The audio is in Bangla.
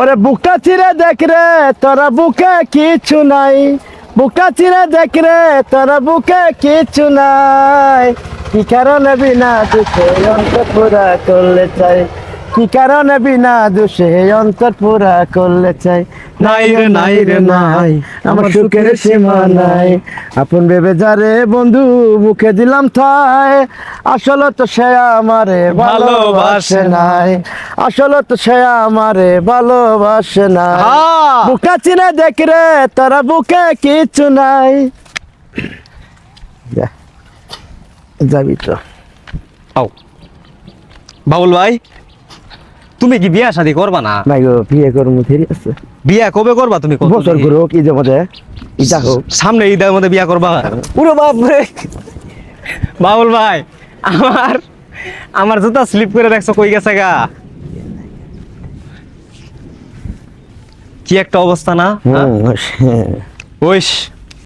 ওরে বুকটা চিরে দেখ রে, তোরা বুকে কিছু নাই। বুকটা চিরে দেখ রে, তোরা বুকে কিছু নাই। কি কারণে বিনা দুঃখে অন্ত পুরা করলে চাই? কি কারণে বিনা দোষে অন্তর পুরা করলে চাই? নাই রে, নাই রে, নাই। আমার সুখের সীমা নাই। আপন ভেবে যারে বন্ধু মুখে দিলাম ঠাই আসলে তো সে আমারে ভালোবাসে নাই। আসলে তো সে আমারে ভালোবাসে নাই। বুকটা চিনে দেখ রে তোরা বুকে কিছু নাই। যাবি তো। বাবুল ভাই তুমি কি বিয়া শাদি করবা না? নাই গো বিয়ে করব ঠিক আছে। বিয়া কবে করবা তুমি কত বছর? করে হোক ঈদের মধ্যে। ইটা হোক। সামনে ঈদের মধ্যে বিয়া করবা? পুরো বাপ রে। বাবুল ভাই আমার আমার জুতা স্লিপ করে দেখছ কই গেছে গা? কি একটা অবস্থা না হ্যাঁ? ওইস